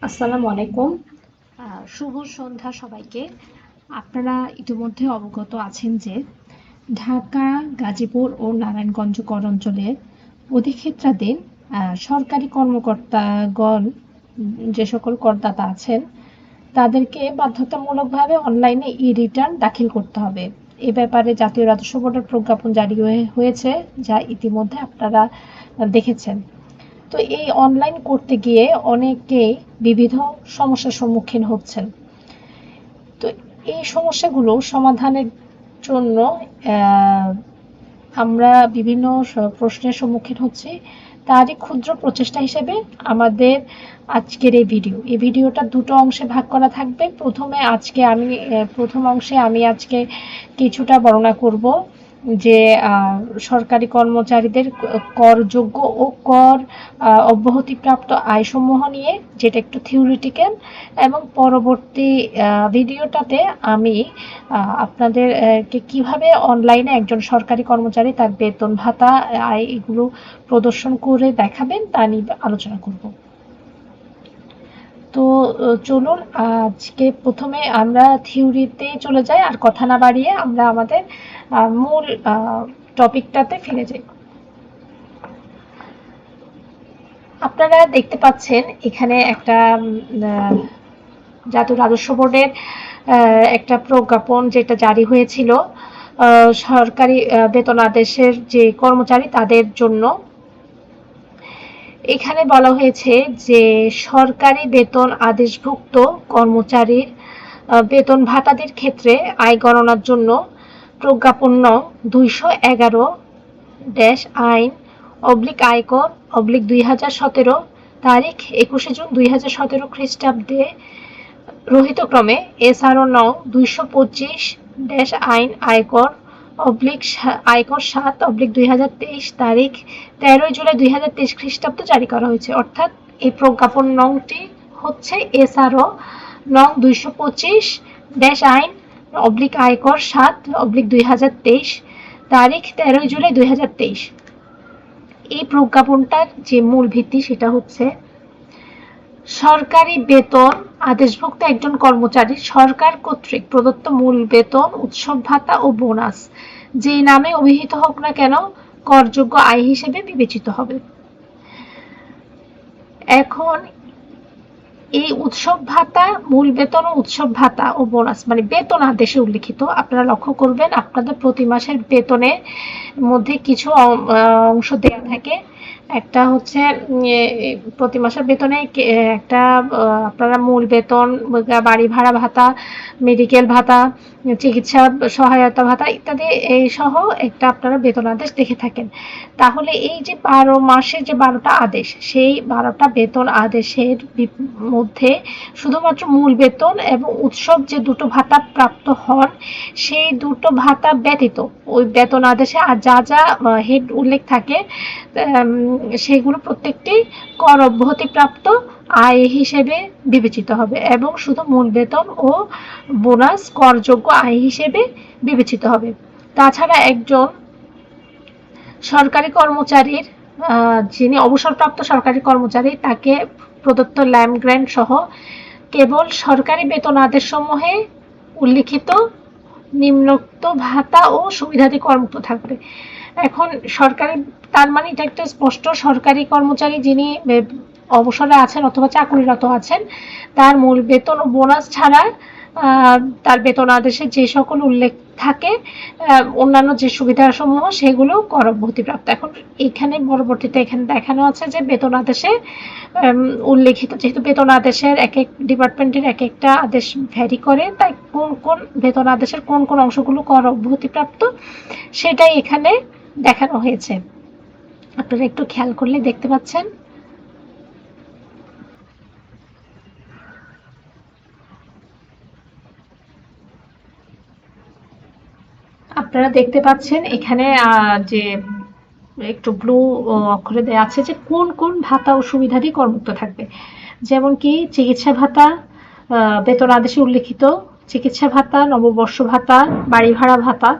আসসালামু আলাইকুম। শুভ সন্ধ্যা সবাইকে। আপনারা ইতিমধ্যে অবগত আছেন যে ঢাকা, গাজীপুর ও নারায়ণগঞ্জ কর অঞ্চলের অধিক্ষেত্রাধীন সরকারি কর্মকর্তাগণ যে সকল করদাতা আছেন, তাদেরকে বাধ্যতামূলকভাবে অনলাইনে ই রিটার্ন দাখিল করতে হবে। এ ব্যাপারে জাতীয় রাজস্ব বোর্ডের প্রজ্ঞাপন জারি হয়ে- হয়েছে, যা ইতিমধ্যে আপনারা দেখেছেন। তো এই অনলাইন করতে গিয়ে অনেকেই বিবিধ সমস্যার সম্মুখীন হচ্ছেন। তো এই সমস্যাগুলো সমাধানের জন্য আমরা বিভিন্ন প্রশ্নের সম্মুখীন হচ্ছি। তারই ক্ষুদ্র প্রচেষ্টা হিসেবে আমাদের আজকের এই ভিডিও এই ভিডিওটা দুটো অংশে ভাগ করা থাকবে। প্রথমে আজকে আমি প্রথম অংশে আমি আজকে কিছুটা বর্ণনা করব। যে সরকারি কর্মচারীদের করযোগ্য ও কর অব্যাহতিপ্রাপ্ত আয়সমূহ নিয়ে যেটা একটু থিওরিটিক্যাল এবং পরবর্তী ভিডিওটাতে আমি আহ, আপনাদের কে কীভাবে অনলাইনে একজন সরকারি কর্মচারী তার বেতন ভাতা আয় এগুলো প্রদর্শন করে দেখাবেন তা নিয়ে আলোচনা করব। তো চলুন আজকে প্রথমে আমরা থিওরিতে চলে যাই আর কথা না বাড়িয়ে আমরা আমাদের মূল টপিকটাতে ফিরে যাই। আপনারা দেখতে পাচ্ছেন এখানে একটা জাতীয় রাজস্ব বোর্ডের একটা প্রজ্ঞাপন যেটা জারি হয়েছিল সরকারি বেতন আদেশের যে কর্মচারী তাদের জন্য। এখানে বলা হয়েছে যে সরকারি বেতন আদেশভুক্ত কর্মচারীর বেতন ভাতাদের ক্ষেত্রে আয় গণনার জন্য প্রজ্ঞাপন নং দুইশো এগারো ড্যাশ আইন অবলিক আয়কর অবলিক দুই হাজার সতেরো তারিখ একুশে জুন দুই হাজার সতেরো খ্রিস্টাব্দে রোহিতক্রমে এসআরও নং দুইশো পঁচিশ ড্যাশ আইন আয়কর অবলিক আয়কর সাত অবলিক দুই হাজার তেইশ তারিখ তেরোই জুলাই দুই হাজার তেইশ খ্রিস্টাব্দ জারি করা হয়েছে। অর্থাৎ এই প্রজ্ঞাপন নংটি হচ্ছে এসআরও নং দুইশো পঁচিশ ড্যাশ আইন অবলিক আয়কর সাত অবলিক দুই হাজার তেইশ তারিখ তেরোই জুলাই দুই হাজার তেইশ। এই প্রজ্ঞাপনটার যে মূল ভিত্তি সেটা হচ্ছে সরকারি বেতন আদেশভুক্ত একজন কর্মচারী সরকার কর্তৃক প্রদত্ত মূল বেতন, উৎসব ভাতা ও বোনাস যেই নামে অভিহিত হোক না কেন, করযোগ্য আয় হিসেবে বিবেচিত হবে। এখন এই উৎসব ভাতা, মূল বেতন ও উৎসব ভাতা ও বোনাস মানে বেতন আদেশে উল্লিখিত, আপনারা লক্ষ্য করবেন, আপনাদের প্রতি মাসের বেতনের মধ্যে কিছু অংশ দেওয়া থাকে। একটা হচ্ছে প্রতি মাসের বেতনে একটা আপনারা মূল বেতন বাড়ি ভাড়া ভাতা মেডিকেল ভাতা চিকিৎসা, সহায়তা ভাতা ইত্যাদি এই সহ একটা আপনারা বেতন আদেশ দেখে থাকেন। তাহলে এই যে বারো মাসের যে বারোটা আদেশ, সেই বারোটা বেতন আদেশের মধ্যে শুধুমাত্র মূল বেতন এবং উৎসব যে দুটো ভাতা প্রাপ্ত হন, সেই দুটো ভাতা ব্যতীত ওই বেতন আদেশে আর যা যা হেড উল্লেখ থাকে সেগুলো প্রত্যেকটি কর অব্যাহতিপ্রাপ্ত আয় হিসেবে বিবেচিত হবে এবং শুধু মূল বেতন ও বোনাস করযোগ্য আয় হিসেবে বিবেচিত হবে। তাছাড়া একজন সরকারি কর্মচারীর যিনি অবসরপ্রাপ্ত সরকারি কর্মচারী, তাকে প্রদত্ত ল্যাম গ্র্যান্ট সহ কেবল সরকারি বেতন আদেশ সমূহে উল্লিখিত নিম্নোক্ত ভাতা ও সুবিধাদি কর্মুক্ত থাকবে। এখন সরকারি, তার মানে এটা একটা স্পষ্ট সরকারি কর্মচারী যিনি অবসরে আছেন অথবা চাকরিরত আছেন, তার মূল বেতন ও বোনাস ছাড়া তার বেতন আদেশে যে সকল উল্লেখ থাকে অন্যান্য যে সুবিধাসমূহ সেগুলো কর এখন এখানে পরবর্তীতে এখানে দেখানো আছে যে বেতন আদেশে উল্লেখিত যেহেতু বেতন আদেশের এক এক ডিপার্টমেন্টের এক একটা আদেশ ভ্যারি করে, তাই কোন কোন বেতন আদেশের কোন কোন অংশগুলো কর অব্যাহতিপ্রাপ্ত সেটাই এখানে দেখানো হয়েছে। আপনারা একটু খেয়াল করলে দেখতে পাচ্ছেন। আপনারা দেখতে পাচ্ছেন এখানে যে একটু ব্লু অক্ষরে দেওয়া আছে যে কোন কোন ভাতা ও সুবিধাদি করমুক্ত থাকবে। যেমন কি চিকিৎসা ভাতা বেতন আদেশে উল্লিখিত, চিকিৎসা ভাতা, নববর্ষ ভাতা, বাড়ি ভাড়া ভাতা,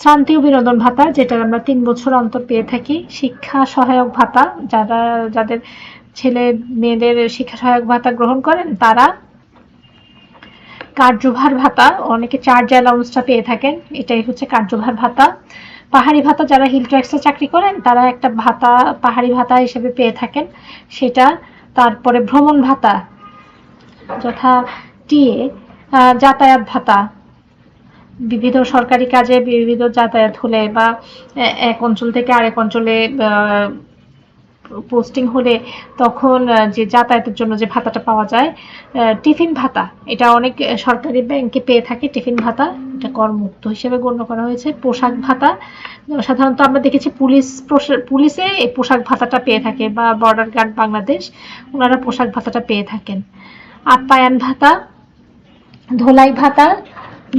শ্রান্তি ও বিনোদন ভাতা, যেটা আমরা তিন বছর অন্তর পেয়ে থাকি, শিক্ষা সহায়ক ভাতা, যারা, যাদের ছেলে, মেয়েদের শিক্ষা সহায়ক ভাতা গ্রহণ করেন, তারা কার্যভার ভাতা, অনেকে চার্জ অ্যালাউন্সটা পেয়ে থাকেন, এটাই হচ্ছে কার্যভার ভাতা। পাহাড়ি ভাতা যারা হিল ট্যাক্সে চাকরি করেন, তারা একটা ভাতা, পাহাড়ি ভাতা হিসেবে পেয়ে থাকেন, সেটা তারপরে ভ্রমণ ভাতা, যথা টিএ যাতায়াত ভাতা। বিবিধ সরকারি কাজে বিবিধ যাতায়াত হলে বা এক অঞ্চল থেকে আরেক অঞ্চলে পোস্টিং হলে তখন যে যাতায়াতের জন্য যে ভাতাটা পাওয়া যায় টিফিন ভাতা। এটা অনেক সরকারি ব্যাংকে পেয়ে থাকে টিফিন ভাতা। এটা করমুক্ত হিসেবে গণ্য করা হয়েছে। পোশাক ভাতা। সাধারণত আমরা দেখেছি পুলিশ পুলিশে এই পোশাক ভাতাটা পেয়ে থাকে বা বর্ডার গার্ড বাংলাদেশ, ওনারা পোশাক ভাতাটা পেয়ে থাকেন। আপ্যায়ন ভাতা, ধোলাই ভাতা,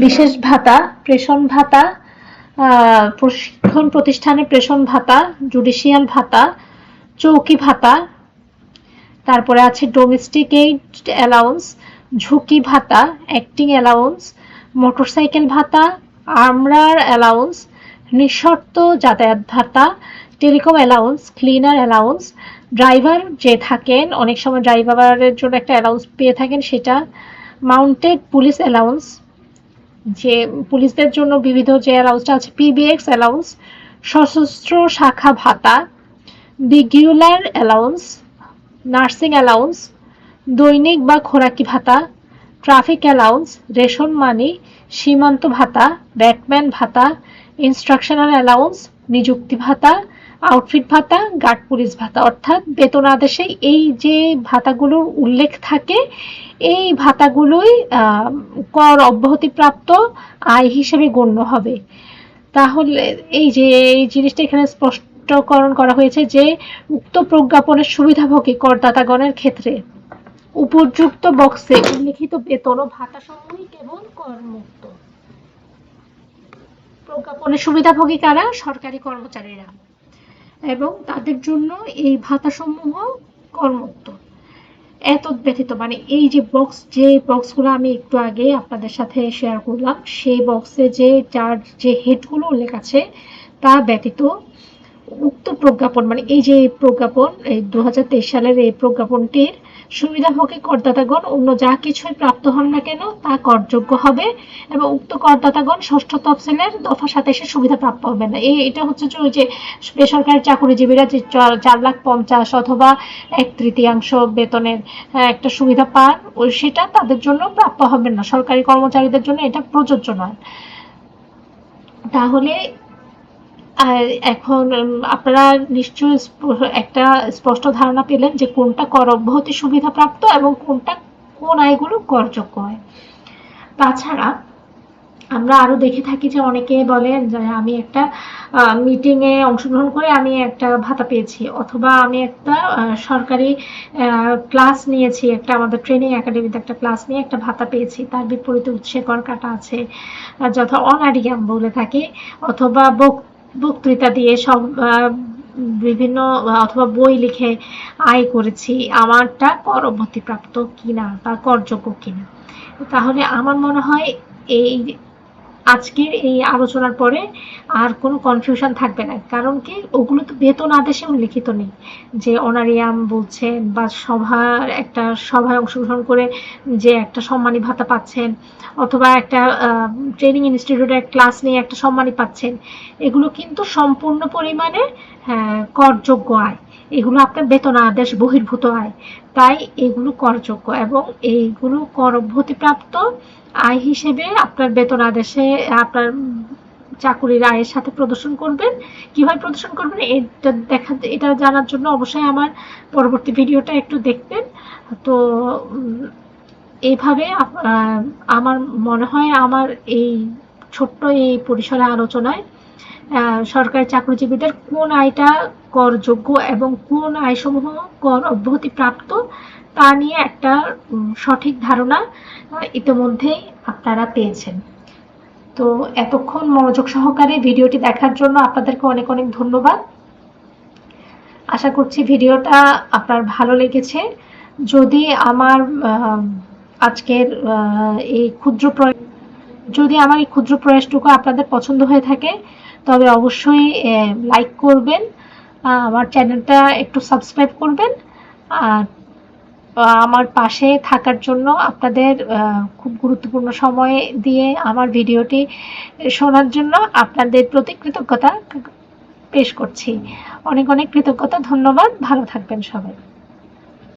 বিশেষ ভাতা, প্রেষণ ভাতা প্রশিক্ষণ প্রতিষ্ঠানে প্রেষণ ভাতা জুডিশিয়াল ভাতা চৌকি ভাতা, তারপরে আছে ডোমেস্টিক এইড অ্যালাউন্স ঝুঁকি ভাতা অ্যাক্টিং অ্যালাউন্স মোটরসাইকেল ভাতা আমরার অ্যালাউন্স নিঃশর্ত যাতায়াত ভাতা telecom allowance cleaner allowance driver যে থাকেন, অনেক সময় ড্রাইভারের জন্য একটা অ্যালাউন্স পেয়ে থাকেন সেটা মাউন্টেড পুলিশ অ্যালাউন্স যে পুলিশদের জন্য বিবিধ যে অ্যালাউন্সটা আছে পিবিএক্স অ্যালাউন্স সশস্ত্র শাখা ভাতা বিগিউলার অ্যালাউন্স, নার্সিং অ্যালাউন্স, দৈনিক বা খোরাকি ভাতা, ট্রাফিক অ্যালাউন্স, রেশন মানি, সীমান্ত ভাতা, ব্যাটম্যান ভাতা, ইনস্ট্রাকশনাল অ্যালাউন্স, নিযুক্তি ভাতা, আউটফিট ভাতা, গার্ড পুলিশ ভাতা। অর্থাৎ বেতন আদেশে এই যে ভাতাগুলোর উল্লেখ থাকে, এই ভাতাগুলোই কর অব্যাহতিপ্রাপ্ত আয় হিসেবে গণ্য হবে। তাহলে এই যে, এই জিনিসটা এখানে স্পষ্টকরণ করা হয়েছে যে উক্ত প্রজ্ঞাপনের সুবিধাভোগী করদাতাগণের ক্ষেত্রে উপযুক্ত বক্সে উল্লিখিত বেতন ও ভাতা সমূহই কেবল করমুক্ত। প্রজ্ঞাপনের সুবিধাভোগী কারা? সরকারি কর্মচারীরা। এবং তাদের জন্য এই ভাতাসমূহ করমুক্ত। এত ব্যতীত মানে এই যে বক্স, যে বক্সগুলো আমি একটু আগে আপনাদের সাথে শেয়ার করলাম, সেই বক্সে যে যার যে হেডগুলো উল্লেখ আছে, তা ব্যতীত উক্ত প্রজ্ঞাপন মানে এই যে প্রজ্ঞাপন, এই দু সালের এই প্রজ্ঞাপনটির সুবিধা সুবিধাভোগী করদাতাগণ, অন্য যা কিছুই প্রাপ্ত হন না কেন তা করযোগ্য হবে এবং উক্ত করদাতাগণ ষষ্ঠ তফসিলের দফা সাতাশে সুবিধা প্রাপ্য হবে না। এই এটা হচ্ছে যে ওই যে বেসরকারি চাকরিজীবীরা যে চার- লাখ পঞ্চাশ অথবা এক তৃতীয়াংশ বেতনের একটা সুবিধা পান, ওই সেটা তাদের জন্য প্রাপ্য হবে না। সরকারি কর্মচারীদের জন্য এটা প্রযোজ্য নয়। তাহলে আর এখন আপনারা নিশ্চয়ই একটা স্পষ্ট ধারণা পেলেন যে কোনটা কর অব্যাহতি সুবিধাপ্রাপ্ত এবং কোনটা কোন আয়গুলো করযোগ্য। হয় তাছাড়া আমরা আরও দেখে থাকি যে অনেকে বলেন যে আমি একটা মিটিং এ অংশগ্রহণ করে আমি একটা ভাতা পেয়েছি অথবা আমি একটা সরকারি ক্লাস নিয়েছি, একটা আমাদের ট্রেনিং একাডেমিতে একটা ক্লাস নিয়ে একটা ভাতা পেয়েছি, তার বিপরীতে উৎসে কর কাটা আছে, যথা অনারিয়াম বলে থাকি, অথবা বক- বক্তৃতা দিয়ে সব বিভিন্ন, অথবা বই লিখে আয় করেছি, আমারটা কর অব্যাহতিপ্রাপ্ত কিনা বা করযোগ্য কিনা। তাহলে আমার মনে হয় এই আজকের এই আলোচনার পরে আর কোনো কনফিউশন থাকবে না। কারণ কি, ওগুলো তো বেতন আদেশে উল্লিখিত নেই। যে অনারিয়াম বলছেন বা সভার একটা, সভায় অংশগ্রহণ করে যে একটা সম্মানী ভাতা পাচ্ছেন অথবা একটা ট্রেনিং ইনস্টিটিউটের ক্লাস নিয়ে একটা সম্মানী পাচ্ছেন, এগুলো কিন্তু সম্পূর্ণ পরিমাণে করযোগ্য আয়। এগুলো আপনার বেতন আদেশ বহির্ভূত আয় তাই এগুলো করযোগ্য এবং এইগুলো কর অব্যাহতিপ্রাপ্ত আয় হিসেবে আপনার বেতন আদেশে আপনার চাকুরির আয়ের সাথে প্রদর্শন করবেন। কীভাবে প্রদর্শন করবেন এটা দেখা, এটা জানার জন্য অবশ্যই আমার পরবর্তী ভিডিওটা একটু দেখবেন। তো এইভাবে আমার মনে হয় আমার এই ছোট্ট এই পরিসরে আলোচনায় সরকারি চাকরিজীবীদের কোন আয়টা করযোগ্য এবং কোন আয়সমূহ কর অব্যাহতি প্রাপ্ত তা নিয়ে একটা সঠিক ধারণা ইতিমধ্যেই আপনারা পেয়েছেন। তো এতক্ষণ মনোযোগ সহকারে ভিডিওটি দেখার জন্য আপনাদেরকে অনেক অনেক ধন্যবাদ। আশা করছি ভিডিওটা আপনার ভালো লেগেছে। যদি আমার আজকের এই ক্ষুদ্র প্রয়াস যদি আমার এই ক্ষুদ্র প্রয়াসটুকু আপনাদের পছন্দ হয়ে থাকে তবে অবশ্যই লাইক করবেন আমার চ্যানেলটা একটু সাবস্ক্রাইব করবেন, আর আমার পাশে থাকার জন্য আপনাদের খুব গুরুত্বপূর্ণ সময় দিয়ে আমার ভিডিওটি শোনার জন্য আপনাদের প্রতি কৃতজ্ঞতা পেশ করছি। অনেক অনেক কৃতজ্ঞতা, ধন্যবাদ, ভালো থাকবেন সবাই।